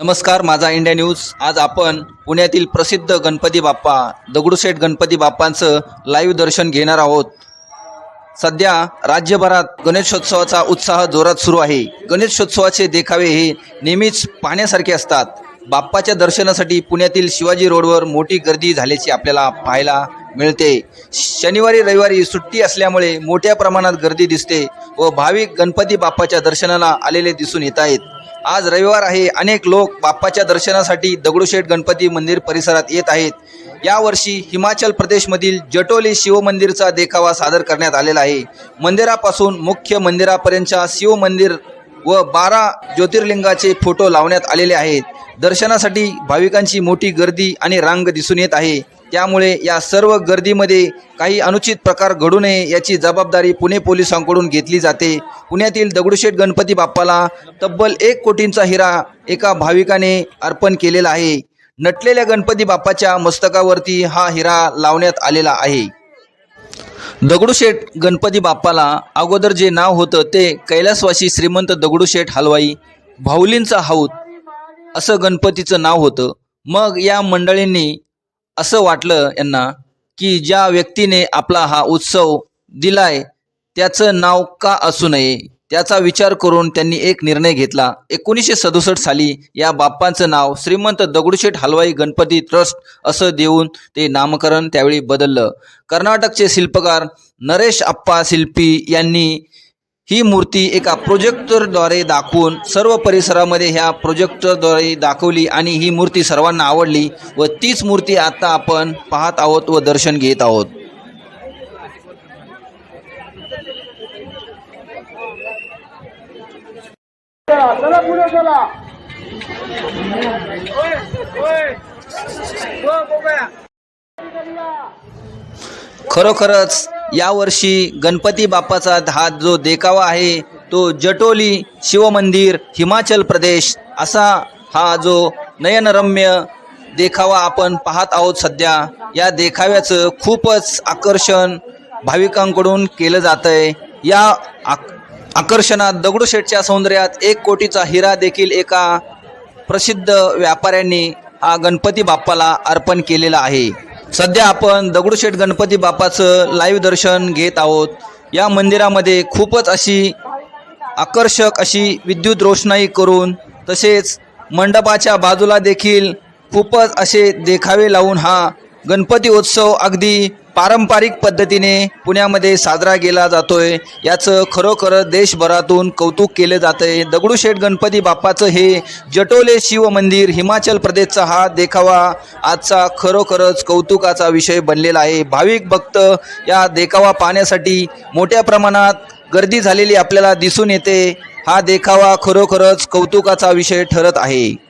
नमस्कार माझा India news. आज आपण पुण्यातील प्रसिद्ध गणपती बाप्पा दगडूशेठ गणपती बाप्पांचं लाईव्ह दर्शन घेणार आहोत. सध्या राज्यभरात गणेशोत्सवाचा उत्साह जोरात सुरू आहे. गणेशोत्सवाचे देखावे हे नेहमीच पाहण्यासारखे असतात. बाप्पाच्या दर्शनासाठी पुण्यातील शिवाजी रोडवर मोठी गर्दी झाल्याची आपल्याला पाहायला मिळते. शनिवारी रविवारी सुट्टी असल्यामुळे मोठ्या प्रमाणात गर्दी दिसते व भाविक गणपती बाप्पाच्या दर्शनाला आलेले दिसून येत आहेत. आज रविवार आहे. अनेक लोक बाप्पाच्या दर्शनासाठी दगडूशेठ गणपती मंदिर परिसरात येत आहेत. यावर्षी हिमाचल प्रदेशमधील जटोली शिवमंदिरचा देखावा सादर करण्यात आलेला आहे. मंदिरापासून मुख्य मंदिरापर्यंतच्या शिवमंदिर व बारा ज्योतिर्लिंगाचे फोटो लावण्यात आलेले आहेत. दर्शनासाठी भाविकांची मोठी गर्दी आणि रांग दिसून येत आहे. त्यामुळे या सर्व गर्दीमध्ये काही अनुचित प्रकार घडू नये याची जबाबदारी पुणे पोलिसांकडून घेतली जाते. पुण्यातील दगडूशेठ गणपती बाप्पाला तब्बल एक कोटींचा हिरा एका भाविकाने अर्पण केलेला आहे. नटलेल्या गणपती बाप्पाच्या मस्तकावरती हा हिरा लावण्यात आलेला आहे. दगडूशेठ गणपती बाप्पाला अगोदर जे नाव होतं ते कैलासवासी श्रीमंत दगडूशेठ हलवाई भाऊलींचा हाऊत असं गणपतीचं नाव होतं. मग या मंडळींनी असं वाटलं यांना की ज्या व्यक्तीने आपला हा उत्सव दिलाय त्याचं नाव का असू नये? त्याचा विचार करून त्यांनी एक निर्णय घेतला. एकोणीसशे सदुसष्ट साली या बाप्पांचं नाव श्रीमंत दगडूशेठ हलवाई गणपती ट्रस्ट असं देऊन ते नामकरण त्यावेळी बदललं. कर्नाटकचे शिल्पकार नरेश अप्पा शिल्पी यांनी ही मूर्ती एका प्रोजेक्टरद्वारे दाखवून सर्व परिसरामध्ये ह्या प्रोजेक्टरद्वारे दाखवली आणि ही मूर्ती सर्वांना आवडली व तीच मूर्ती आता आपण पाहत आहोत व दर्शन घेत आहोत. खरोखरच यावर्षी गणपती बाप्पाचा हा जो देखावा आहे तो जटोली शिवमंदिर हिमाचल प्रदेश असा हा जो नयनरम्य देखावा आपण पाहत आहोत सध्या या देखाव्याचं खूपच आकर्षण भाविकांकडून केलं जातं आहे या आक आकर्षणात दगडूशेठच्या सौंदर्यात एक कोटीचा हिरा देखील एका प्रसिद्ध व्यापाऱ्यांनी हा गणपती बाप्पाला अर्पण केलेला आहे. सध्या आपण दगडूशेठ गणपती बाप्पाचं लाईव्ह दर्शन घेत आहोत. या मंदिरामध्ये खूपच अशी आकर्षक अशी विद्युत रोषणाई करून तसेच मंडपाच्या बाजूला देखील खूपच असे देखावे लावून हा गणपती उत्सव अगदी पारंपरिक पद्धतीने पुण्यामध्ये साजरा केला जातोय. याचं खरोखर देशभरातून कौतुक केलं जातंय. दगडूशेठ गणपती बाप्पाचं हे जटोले शिव मंदिर हिमाचल प्रदेशचा हा देखावा आजचा खरोखरच कौतुकाचा विषय बनलेला आहे. भाविक भक्त या देखावा पाहण्यासाठी मोठ्या प्रमाणात गर्दी झालेली आपल्याला दिसून येते. हा देखावा खरोखरच कौतुकाचा विषय ठरत आहे.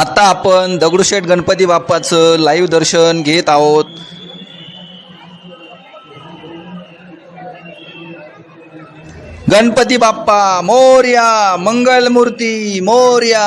आता आपण दगडूशेठ गणपती बाप्पाचं लाईव्ह दर्शन घेत आहोत. गणपती बाप्पा मोर्या मंगलमूर्ती मोर्या.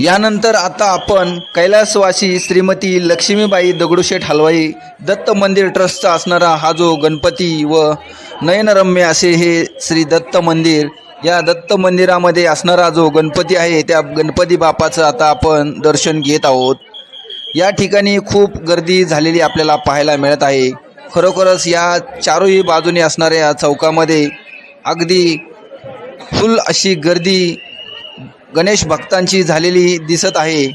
यानंतर आता आपण कैलासवासी श्रीमती लक्ष्मीबाई दगडूशेठ हलवाई दत्त मंदिर ट्रस्टचा असणारा हा जो गणपती व नयनरम्य असे हे श्री दत्त मंदिर या दत्त मंदिरामध्ये असणारा जो गणपती आहे त्या गणपती बापाचं आता आपण दर्शन घेत आहोत. या ठिकाणी खूप गर्दी झालेली आपल्याला पाहायला मिळत आहे. खरोखरच या चारही बाजूने असणाऱ्या चौकामध्ये अगदी फुल अशी गर्दी गणेश भक्तांची झालेली दिसत आहे.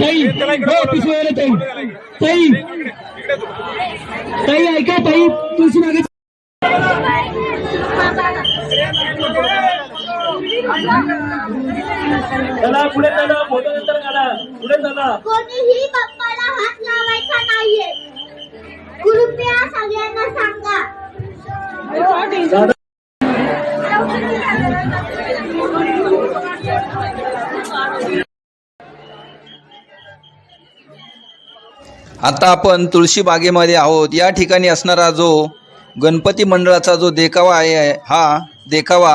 ताई हो पिशवीवाले ताई. ताई. ताई ऐका ताई तुझी मागे पुढे चला फोटो नंतर काढा पुढे चला. कोणीही बाप्पाला हात लावायचा नाहीये. कृपया सगळ्यांना सांगा. आता आपण तुळशी बागेमध्ये आहोत. या ठिकाणी असणारा जो गणपती मंडळाचा जो देखावा आहे हा देखावा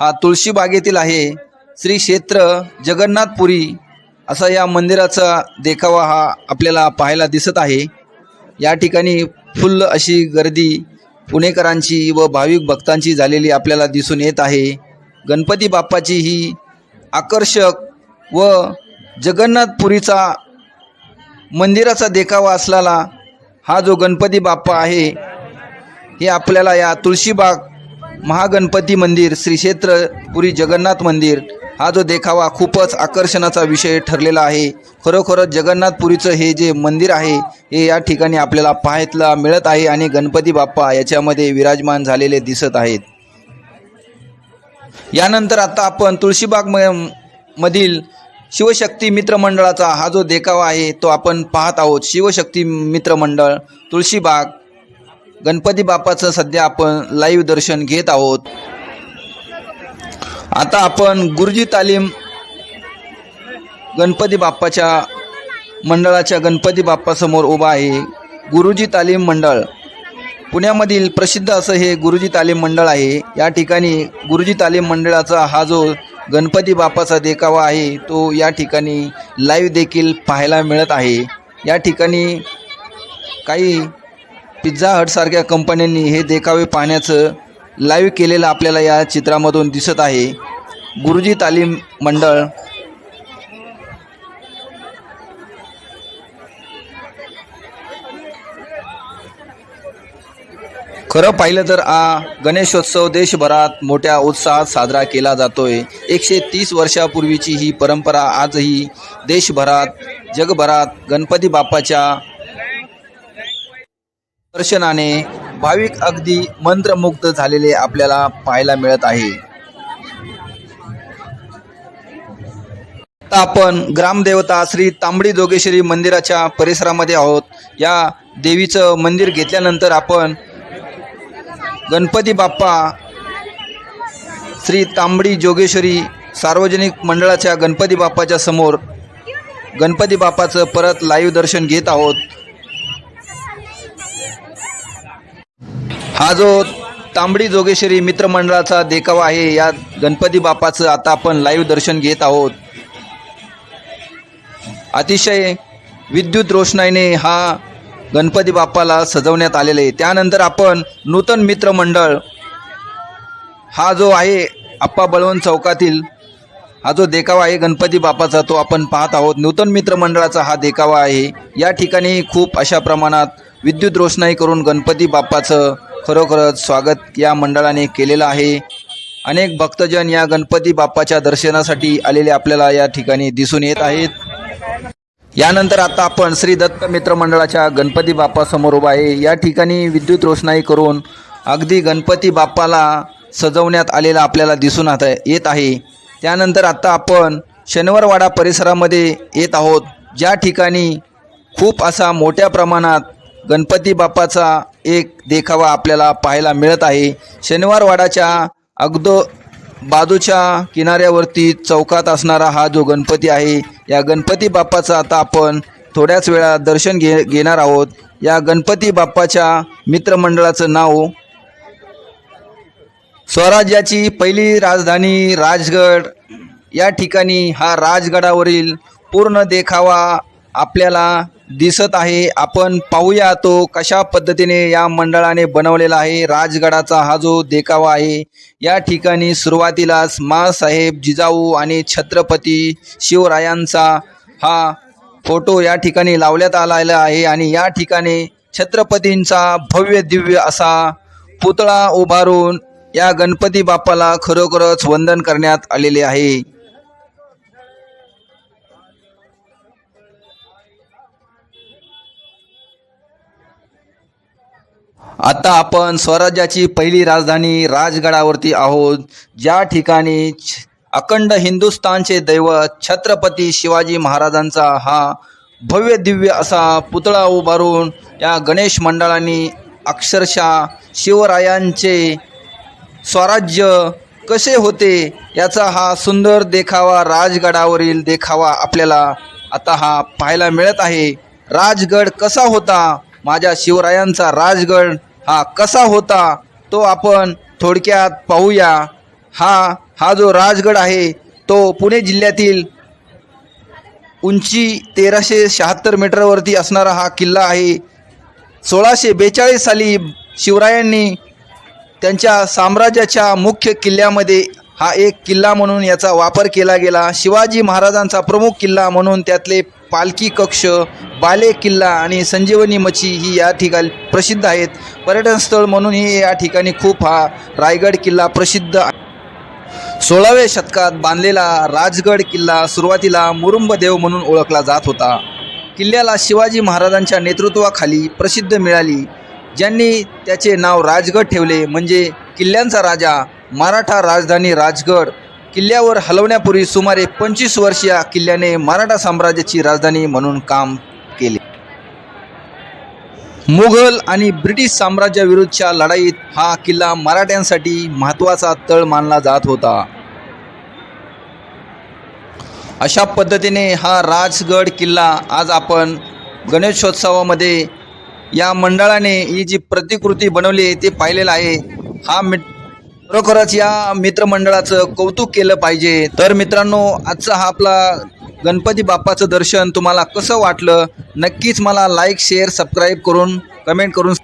हा तुळशी बागेतील आहे. श्री क्षेत्र जगन्नाथपुरी असा या मंदिराचा देखावा हा आपल्याला पाहायला दिसत आहे. या ठिकाणी फुल्ल अशी गर्दी पुणेकरांची व भाविक भक्तांची झालेली आपल्याला दिसून येत आहे. गणपती बाप्पाची ही आकर्षक व जगन्नाथपुरीचा मंदिराचा देखावा असलेला हा जो गणपती बाप्पा आहे हे आपल्याला या तुळशीबाग महागणपती मंदिर श्री क्षेत्र पुरी जगन्नाथ मंदिर हा जो देखावा खूपच आकर्षणाचा विषय ठरलेला आहे. खरोखरच जगन्नाथपुरीचं हे जे मंदिर आहे हे या ठिकाणी आपल्याला पाहायला मिळत आहे आणि गणपती बाप्पा याच्यामध्ये विराजमान झालेले दिसत आहेत. यानंतर आता आपण तुळशीबाग म मधील शिवशक्ती मित्र मंडळाचा हा जो देखावा आहे तो आपण पाहत आहोत. शिवशक्ती मित्र मंडळ तुळशीबाग गणपती बाप्पाचं सध्या आपण लाईव्ह दर्शन घेत आहोत. आता आपण गुरुजी तालीम गणपती बाप्पाच्या मंडळाच्या गणपती बाप्पासमोर उभा आहे. गुरुजी तालीम मंडळ. पुण्यामधील प्रसिद्ध असं हे गुरुजी तालीम मंडळ आहे. या ठिकाणी गुरुजी तालीम मंडळाचा हा जो गणपती बाप्पाचा देखावा आहे तो या ठिकाणी लाईव्ह देखील पाहायला मिळत आहे. या ठिकाणी काही पिझ्झा हटसारख्या कंपन्यांनी हे देखावे पाहण्याचं लाईव्ह केलेलं आपल्याला या चित्रामधून दिसत आहे. गुरुजी तालीम मंडळ. खरं पाहिलं तर आ गणेशोत्सव देशभरात मोठ्या उत्साहात साजरा केला जातोय. एकशे तीस वर्षापूर्वीची ही परंपरा आजही देशभरात जगभरात गणपती बाप्पाच्या दर्शनाने भाविक अगदी मंत्रमुग्ध झालेले आपल्याला पाहायला मिळत आहे. आता आपण ग्रामदेवता श्री तांबडी जोगेश्वरी मंदिराच्या परिसरामध्ये आहोत. या देवीचं मंदिर घेतल्यानंतर आपण गणपती बाप्पा श्री तांबडी जोगेश्वरी सार्वजनिक मंडळाच्या गणपती बाप्पाच्या समोर गणपती बाप्पाचं परत लाईव्ह दर्शन घेत आहोत. हा जो तांबडी जोगेश्वरी मित्रमंडळाचा देखावा आहे या गणपती बापाचं आता आपण लाईव्ह दर्शन घेत आहोत. अतिशय विद्युत रोषणाईने हा गणपती बाप्पाला सजवण्यात आलेले आहे. त्यानंतर आपण नूतन मित्रमंडळ हा जो आहे आप्पा बळवंत चौकातील हा जो देखावा आहे गणपती बापाचा तो आपण पाहत आहोत. नूतन मित्रमंडळाचा हा देखावा आहे. या ठिकाणी खूप अशा प्रमाणात विद्युत रोषणाई करून गणपती बाप्पाचं खरोखरच स्वागत या मंडळाने केलेलं आहे. अनेक भक्तजन या गणपती बाप्पाच्या दर्शनासाठी आलेले आपल्याला या ठिकाणी दिसून येत आहेत. यानंतर आता आपण श्री दत्त मित्र मंडळाच्या गणपती बाप्पासमोर उभा आहे. या ठिकाणी विद्युत रोषणाई करून अगदी गणपती बाप्पाला सजवण्यात आलेला आपल्याला दिसून आता येत आहे. त्यानंतर आता आपण शनिवारवाडा परिसरामध्ये येत आहोत. ज्या ठिकाणी खूप असा मोठ्या प्रमाणात गणपती बाप्पाचा एक देखावा आपल्याला पाहायला मिळत आहे. शनिवारवाडाच्या अगदो बाजूच्या किनाऱ्यावरती चौकात असणारा हा जो गणपती आहे या गणपती बाप्पाचं आता आपण थोड्याच वेळा दर्शन घे घेणार आहोत. या गणपती बाप्पाच्या मित्रमंडळाचं नाव स्वराज्याची पहिली राजधानी राजगड. या ठिकाणी हा राजगडावरील पूर्ण देखावा आपल्याला दिसत आहे. आपण पाहूया तो कशा पद्धतीने या मंडळाने बनवलेला आहे. राजगडाचा हा जो देखावा आहे या ठिकाणी सुरुवातीलाच मासाहेब जिजाऊ आणि छत्रपती शिवरायांचा हा फोटो या ठिकाणी लावण्यात आलेला आहे आणि या ठिकाणी छत्रपतींचा भव्य दिव्य असा पुतळा उभारून या गणपती बाप्पाला खरोखरच वंदन करण्यात आलेले आहे. आता आपण स्वराज्याची पहिली राजधानी राजगडावरती आहोत. ज्या ठिकाणी अखंड हिंदुस्थानचे दैवत छत्रपती शिवाजी महाराजांचा हा भव्य दिव्य असा पुतळा उभारून या गणेश मंडळांनी अक्षरशः शिवरायांचे स्वराज्य कसे होते याचा हा सुंदर देखावा राजगडावरील देखावा आपल्याला आता हा पाहायला मिळत आहे. राजगड कसा होता? माझ्या शिवरायांचा राजगड हा कसा होता तो आपण थोडक्यात पाहूया. हा हा जो राजगड आहे तो पुणे जिल्ह्यातील उंची तेराशे शहात्तर मीटरवरती असणारा हा किल्ला आहे. सोळाशे बेचाळीस साली शिवरायांनी त्यांच्या साम्राज्याच्या मुख्य किल्ल्यामध्ये हा एक किल्ला म्हणून याचा वापर केला गेला. शिवाजी महाराजांचा प्रमुख किल्ला म्हणून त्यातले पालखी कक्ष बाले किल्ला आणि संजीवनी मच्छी ही या ठिकाणी प्रसिद्ध आहेत. पर्यटन स्थळ म्हणूनही या ठिकाणी खूप हा रायगड किल्ला प्रसिद्ध आहे. सोळाव्या शतकात बांधलेला राजगड किल्ला सुरुवातीला मुरुंबदेव म्हणून ओळखला जात होता. किल्ल्याला शिवाजी महाराजांच्या नेतृत्वाखाली प्रसिद्ध मिळाली. ज्यांनी त्याचे नाव राजगड ठेवले म्हणजे किल्ल्यांचा राजा मराठा राजधानी राजगड किल्ल्यावर हलवण्यापूर्वी सुमारे पंचवीस वर्ष या किल्ल्याने मराठा साम्राज्याची राजधानी म्हणून काम केले. मुघल आणि ब्रिटिश साम्राज्याविरुद्धच्या लढाईत हा किल्ला मराठ्यांसाठी महत्त्वाचा तळ मानला जात होता. अशा पद्धतीने हा राजगड किल्ला आज आपण गणेशोत्सवामध्ये या मंडळाने ही जी प्रतिकृती बनवली आहे ते पाहिलेलं आहे. हा मिट खरोखरच या मित्रमंडळाचं कौतुक केलं पाहिजे. तर मित्रांनो आजचा हा आपला गणपती बाप्पाचं दर्शन तुम्हाला कसं वाटलं? नक्कीच मला लाईक शेअर सबस्क्राईब करून कमेंट करून